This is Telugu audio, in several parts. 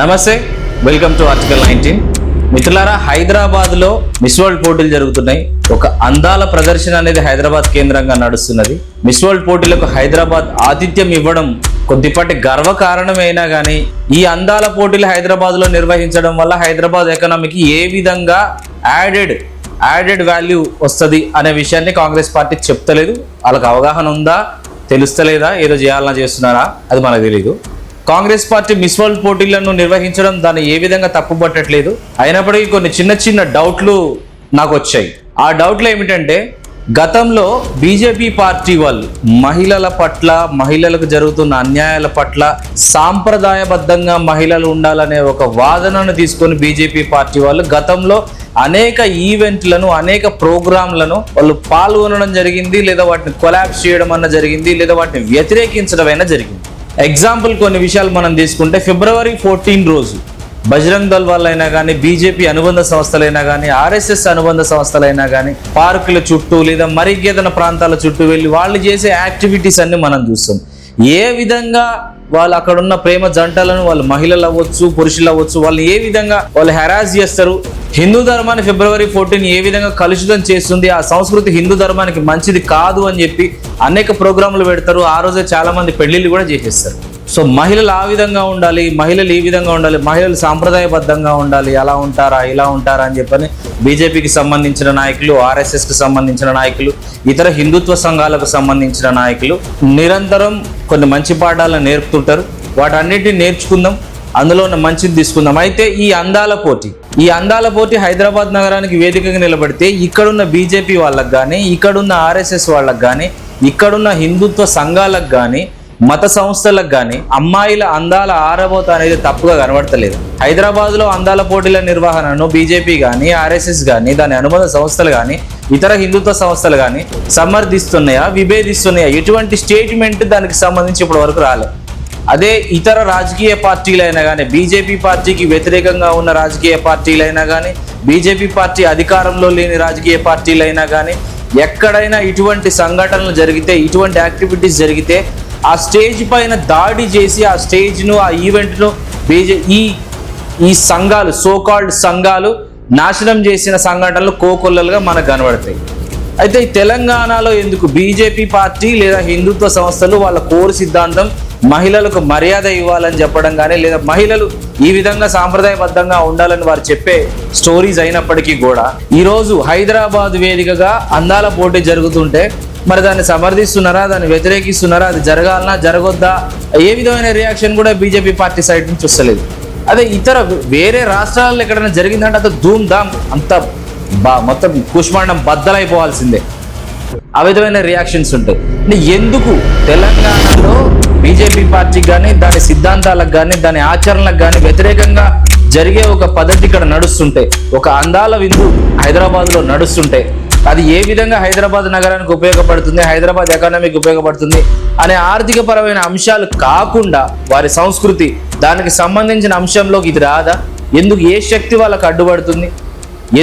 నమస్తే వెల్కమ్ టు ఆర్టికల్ నైన్టీన్. మిత్రులారా హైదరాబాద్లో మిస్ వరల్డ్ పోటీలు జరుగుతున్నాయి. ఒక అందాల ప్రదర్శన అనేది హైదరాబాద్ కేంద్రంగా నడుస్తున్నది. మిస్ వరల్డ్ పోటీలకు హైదరాబాద్ ఆతిథ్యం ఇవ్వడం కొద్దిపాటి గర్వ కారణమైనా కానీ ఈ అందాల పోటీలు హైదరాబాద్లో నిర్వహించడం వల్ల హైదరాబాద్ ఎకనామీకి ఏ విధంగా యాడెడ్ యాడెడ్ వాల్యూ వస్తుంది అనే విషయాన్ని కాంగ్రెస్ పార్టీ చెప్తలేదు. వాళ్ళకి అవగాహన ఉందా తెలుస్తలేదా ఏదో చేయాలన్నా చేస్తున్నారా అది మనకు తెలియదు కాంగ్రెస్ పార్టీ మిస్ వరల్డ్ పోటీలను నిర్వహించడం దాన్ని ఏ విధంగా తప్పుపట్టట్లేదు అయినప్పటికీ కొన్ని చిన్న చిన్న డౌట్లు నాకు వచ్చాయి. ఆ డౌట్లు ఏమిటంటే గతంలో బీజేపీ పార్టీ వాళ్ళు మహిళల పట్ల మహిళలకు జరుగుతున్న అన్యాయాల పట్ల సాంప్రదాయబద్ధంగా మహిళలు ఉండాలనే ఒక వాదనను తీసుకొని బీజేపీ పార్టీ వాళ్ళు గతంలో అనేక ఈవెంట్లను అనేక ప్రోగ్రాంలను వాళ్ళు పాల్గొనడం జరిగింది లేదా వాటిని కొలాబ్స్ చేయడం అన్న జరిగింది లేదా వాటిని వ్యతిరేకించడం అయినా జరిగింది. ఎగ్జాంపుల్ కొన్ని విషయాలు మనం తీసుకుంటే ఫిబ్రవరి ఫోర్టీన్ రోజు బజరంగ్ దళ్ వాళ్ళైనా కానీ బీజేపీ అనుబంధ సంస్థలైనా కానీ ఆర్ఎస్ఎస్ అనుబంధ సంస్థలైనా కానీ పార్కుల చుట్టూ లేదా మరిగేదన ప్రాంతాల చుట్టూ వెళ్ళి వాళ్ళు చేసే యాక్టివిటీస్ అన్ని మనం చూస్తాం. ఏ విధంగా వాళ్ళు అక్కడ ఉన్న ప్రేమ జంటలను వాళ్ళు మహిళలు అవ్వచ్చు పురుషులు అవ్వచ్చు వాళ్ళు ఏ విధంగా వాళ్ళు హెరాస్ చేస్తారు హిందూ ధర్మాన్ని ఫిబ్రవరి ఫోర్టీన్ ఏ విధంగా కలుషితం చేస్తుంది? ఆ సంస్కృతి హిందూ ధర్మానికి మంచిది కాదు అని చెప్పి అనేక ప్రోగ్రాంలు పెడతారు. ఆ రోజే చాలా మంది పెళ్ళిళ్ళు కూడా చేసేస్తారు. సో మహిళలు ఆ విధంగా ఉండాలి మహిళలు ఈ విధంగా ఉండాలి మహిళలు సాంప్రదాయబద్ధంగా ఉండాలి అలా ఉంటారా ఇలా ఉంటారా అని చెప్పని బీజేపీకి సంబంధించిన నాయకులు ఆర్ఎస్ఎస్కి సంబంధించిన నాయకులు ఇతర హిందుత్వ సంఘాలకు సంబంధించిన నాయకులు నిరంతరం కొన్ని మంచి పాఠాలను నేర్పుతుంటారు. వాటన్నిటిని నేర్చుకుందాం. అందులో ఉన్న మంచిది తీసుకుందాం. అయితే ఈ అందాల పోటీ. ఈ అందాల పోటీ హైదరాబాద్ నగరానికి వేదికగా నిలబడితే ఇక్కడున్న బీజేపీ వాళ్ళకు కానీ ఇక్కడున్న ఆర్ఎస్ఎస్ వాళ్ళకు కానీ ఇక్కడున్న హిందుత్వ సంఘాలకు కానీ మత సంస్థలకు కానీ అమ్మాయిల అందాల ఆరబోత అనేది తప్పుగా కనబడతలేదు. హైదరాబాద్లో అందాల పోటీల నిర్వహణను బీజేపీ కానీ ఆర్ఎస్ఎస్ కానీ దాని అనుబంధ సంస్థలు కానీ ఇతర హిందుత్వ సంస్థలు కానీ సమర్థిస్తున్నాయా విభేదిస్తున్నాయా? ఎటువంటి స్టేట్మెంట్ దానికి సంబంధించి ఇప్పటి వరకు రాలేదు. అదే ఇతర రాజకీయ పార్టీలైనా కానీ బీజేపీ పార్టీకి వ్యతిరేకంగా ఉన్న రాజకీయ పార్టీలైనా కానీ బీజేపీ పార్టీ అధికారంలో లేని రాజకీయ పార్టీలైనా కానీ ఎక్కడైనా ఇటువంటి సంఘటనలు జరిగితే ఇటువంటి యాక్టివిటీస్ జరిగితే ఆ స్టేజ్ పైన దాడి చేసి ఆ స్టేజ్ను ఆ ఈవెంట్ను బీజే ఈ ఈ సంఘాలు సోకాల్డ్ సంఘాలు నాశనం చేసిన సంఘటనలు కోకొల్లలుగా మనకు కనబడతాయి. అయితే తెలంగాణలో ఎందుకు బీజేపీ పార్టీ లేదా హిందుత్వ సంస్థలు వాళ్ళ కోరు సిద్ధాంతం మహిళలకు మర్యాద ఇవ్వాలని చెప్పడం కానీ లేదా మహిళలు ఈ విధంగా సాంప్రదాయబద్ధంగా ఉండాలని వారు చెప్పే స్టోరీస్ అయినప్పటికీ కూడా ఈరోజు హైదరాబాద్ వేదికగా అందాల పోటీ జరుగుతుంటే మరి దాన్ని సమర్థిస్తున్నారా దాన్ని వ్యతిరేకిస్తున్నారా అది జరగాలనా జరగొద్దా ఏ విధమైన రియాక్షన్ కూడా బీజేపీ పార్టీ సైడ్ నుంచి వస్తలేదు. అదే ఇతర వేరే రాష్ట్రాల్లో ఎక్కడైనా జరిగిందంటే అంత ధూమ్ ధామ్ అంత బా మొత్తం కుష్మాండం బద్దలైపోవాల్సిందే. ఆ విధమైన రియాక్షన్స్ ఉంటాయి. ఎందుకు తెలంగాణలో బీజేపీ పార్టీకి కానీ దాని సిద్ధాంతాలకు కానీ దాని ఆచరణలకు కానీ వ్యతిరేకంగా జరిగే ఒక పద్ధతి ఇక్కడ నడుస్తుంటే ఒక అందాల విందు హైదరాబాద్లో నడుస్తుంటే అది ఏ విధంగా హైదరాబాద్ నగరానికి ఉపయోగపడుతుంది హైదరాబాద్ ఎకానమీకి ఉపయోగపడుతుంది అనే ఆర్థిక పరమైన అంశాలు కాకుండా వారి సంస్కృతి దానికి సంబంధించిన అంశంలోకి ఇది రాదా? ఎందుకు ఏ శక్తి వాళ్ళకు అడ్డుపడుతుంది?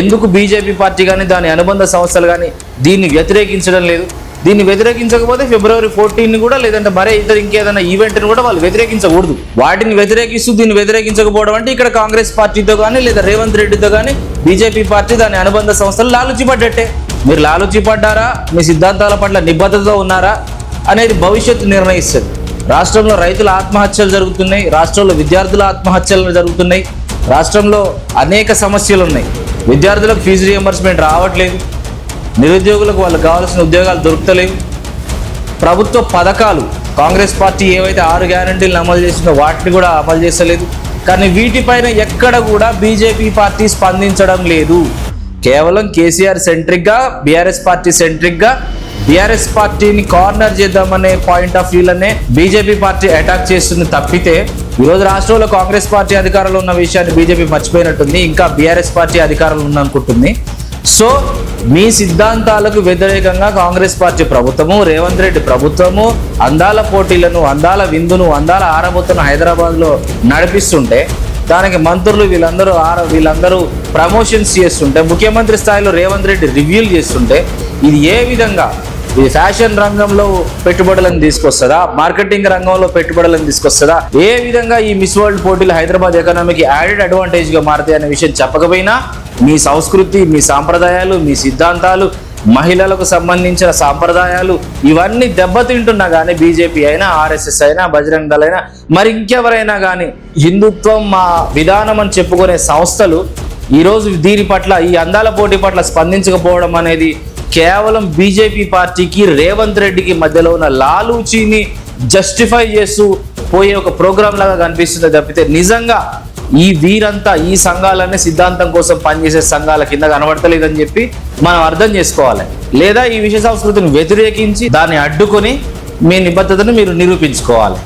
ఎందుకు బీజేపీ పార్టీ కానీ దాని అనుబంధ సంస్థలు కానీ దీన్ని వ్యతిరేకించడం లేదు? దీన్ని వ్యతిరేకించకపోతే ఫిబ్రవరి ఫోర్టీన్ కూడా లేదంటే మరే ఇతర ఇంకేదైనా ఈవెంట్ని కూడా వాళ్ళు వ్యతిరేకించకూడదు. వాటిని వ్యతిరేకిస్తూ దీన్ని వ్యతిరేకించకపోవడం అంటే ఇక్కడ కాంగ్రెస్ పార్టీతో కానీ లేదా రేవంత్ రెడ్డితో కానీ బీజేపీ పార్టీ దాని అనుబంధ సంస్థలు లాలుచి పడ్డట్టే మీరు లాలుచి పడ్డారా మీ సిద్ధాంతాల పట్ల నిబద్ధతతో ఉన్నారా? అనేది భవిష్యత్తు నిర్ణయిస్తుంది. రాష్ట్రంలో రైతుల ఆత్మహత్యలు జరుగుతున్నాయి. రాష్ట్రంలో విద్యార్థుల ఆత్మహత్యలు జరుగుతున్నాయి. రాష్ట్రంలో అనేక సమస్యలు ఉన్నాయి. విద్యార్థులకు ఫీజు రియంబర్స్మెంట్ రావట్లేదు. నిరుద్యోగులకు వాళ్ళకి కావాల్సిన ఉద్యోగాలు దొరుకుతలేవు. ప్రభుత్వ పథకాలు కాంగ్రెస్ పార్టీ ఏవైతే ఆరు గ్యారంటీలను అమలు చేసిందో వాటిని కూడా అమలు చేస్తలేదు. కానీ వీటిపైన ఎక్కడ కూడా బీజేపీ పార్టీ స్పందించడం లేదు. కేవలం కేసీఆర్ సెంట్రిక్గా బీఆర్ఎస్ పార్టీ సెంట్రిక్గా బీఆర్ఎస్ పార్టీని కార్నర్ చేద్దామనే పాయింట్ ఆఫ్ వ్యూలోనే బీజేపీ పార్టీ అటాక్ చేస్తుంది తప్పితే ఈరోజు రాష్ట్రంలో కాంగ్రెస్ పార్టీ అధికారంలో ఉన్న విషయాన్ని బీజేపీ మర్చిపోయినట్టుంది ఇంకా బీఆర్ఎస్ పార్టీ అధికారంలో ఉందనుకుంటుంది. సో మీ సిద్ధాంతాలకు వ్యతిరేకంగా కాంగ్రెస్ పార్టీ ప్రభుత్వము రేవంత్ రెడ్డి ప్రభుత్వము అందాల పోటీలను అందాల విందును అందాల ఆరబోతును హైదరాబాద్లో నడిపిస్తుంటే దానికి మంత్రులు వీళ్ళందరూ ఆర వీళ్ళందరూ ప్రమోషన్స్ చేస్తుంటే ముఖ్యమంత్రి స్థాయిలో రేవంత్ రెడ్డి రివ్యూలు చేస్తుంటే ఇది ఏ విధంగా ఇది ఫ్యాషన్ రంగంలో పెట్టుబడులను తీసుకొస్తుందా? మార్కెటింగ్ రంగంలో పెట్టుబడులను తీసుకొస్తుందా? ఏ విధంగా ఈ మిస్ వరల్డ్ పోటీలు హైదరాబాద్ ఎకనామీకి యాడెడ్ అడ్వాంటేజ్గా మారుతాయి అనే విషయం చెప్పకపోయినా మీ సంస్కృతి మీ సాంప్రదాయాలు మీ సిద్ధాంతాలు మహిళలకు సంబంధించిన సాంప్రదాయాలు ఇవన్నీ దెబ్బతింటున్నా కానీ బీజేపీ అయినా ఆర్ఎస్ఎస్ అయినా బజరంగ్ దళ అయినా మరి ఇంకెవరైనా కానీ హిందుత్వం మా విధానం అని చెప్పుకునే సంస్థలు ఈరోజు దీని పట్ల ఈ అందాల పోటీ పట్ల స్పందించకపోవడం అనేది కేవలం బీజేపీ పార్టీకి రేవంత్ రెడ్డికి మధ్యలో ఉన్న లాలూచీని జస్టిఫై చేస్తూ పోయే ఒక ప్రోగ్రామ్ లాగా కనిపిస్తుంది తప్పితే నిజంగా ఈ వీరంతా ఈ సంఘాలనే సిద్ధాంతం కోసం పనిచేసే సంఘాల కింద కనబడతలేదని చెప్పి మనం అర్థం చేసుకోవాలి. లేదా ఈ విషయ సంస్కృతిని వ్యతిరేకించి దాన్ని అడ్డుకొని మీ నిబద్ధతను మీరు నిరూపించుకోవాలి.